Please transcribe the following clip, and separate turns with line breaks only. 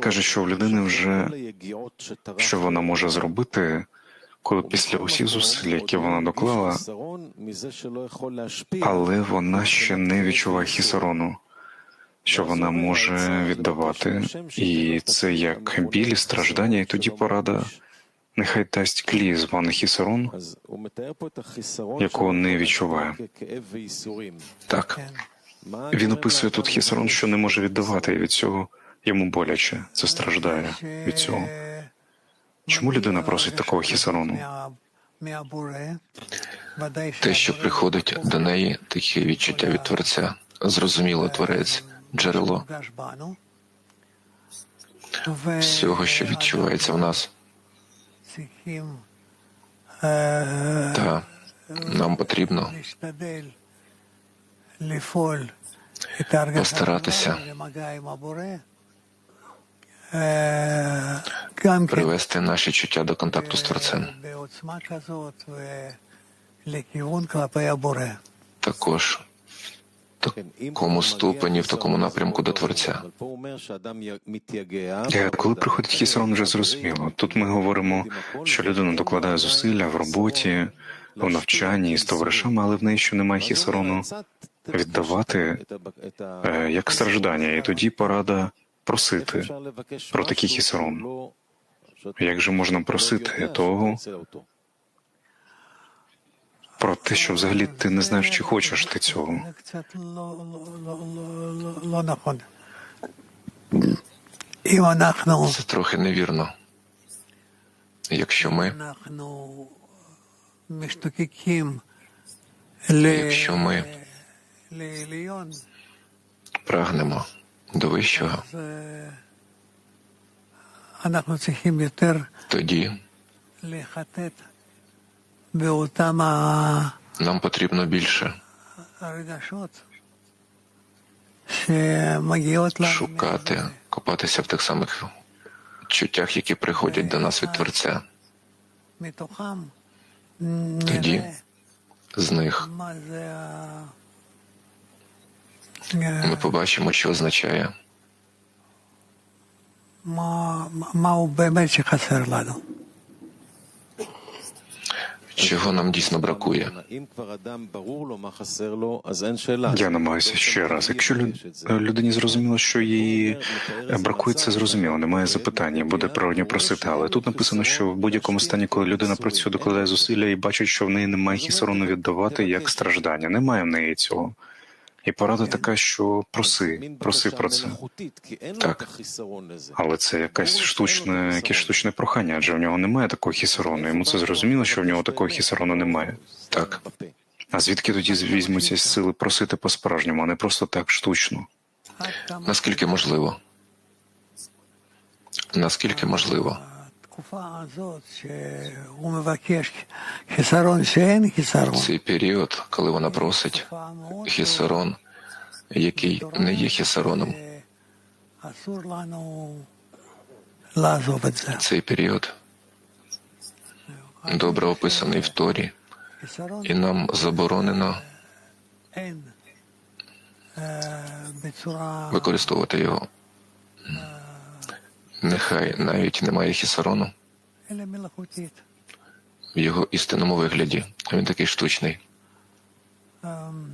каже, що в людини вже що вона може зробити, коли після усіх зусиль, які вона доклала, але вона ще не відчуває хісарону, що вона може віддавати, і це як біль і страждання, і тоді порада. Нехай дасть клій званий хісарон,
якого не відчуває.
Так, він описує тут хісарон, що не може віддавати, і від цього йому боляче. Це страждає від цього. Чому людина просить такого хісарону?
Те, що приходить до неї, таке відчуття від Творця, зрозуміло, Творець, джерело всього, що відчувається в нас. Та нам потрібно
постаратися
привести наші чуття до контакту з Творцем. Також в такому ступені, в такому напрямку до Творця.
Е, Коли приходить хісарон, вже зрозуміло. Тут ми говоримо, що людина докладає зусилля в роботі, в навчанні з товаришами, але в неї ще немає хісарону віддавати е, як страждання, і тоді порада просити про такий хісарон? Як же можна просити того про те, що взагалі ти не знаєш, чи хочеш ти цього?
Це трохи невірно. Якщо ми якщо ми прагнемо до вищого, тоді. Нам потрібно більше. Шукати, копатися в тих самих чуттях, які приходять до нас від Творця. Тоді з них ми побачимо, що означає. Чого нам дійсно бракує?
Я намагаюся ще раз. Якщо людині зрозуміло, що їй е, бракує, це зрозуміло. Немає запитання, буде природньо просити. Але тут написано, що в будь-якому стані, коли людина працює, докладає зусилля і бачить, що в неї немає хісорону віддавати як страждання. Немає в неї цього. І порада така, що проси, проси про це.
Так.
Але це якесь штучне, якесь штучне прохання, адже в нього немає такого хісарону. Йому це зрозуміло, що в нього такого хісарону немає.
Так.
А звідки тоді візьмуться сили просити по-справжньому, а не просто так штучно?
Наскільки можливо? Наскільки можливо? Цей період, коли вона просить хісарон, який не є хісароном. Цей період добре описаний в Торі, і нам заборонено використовувати його. Нехай навіть немає хісарону в його істинному вигляді. Він такий штучний.
Ем,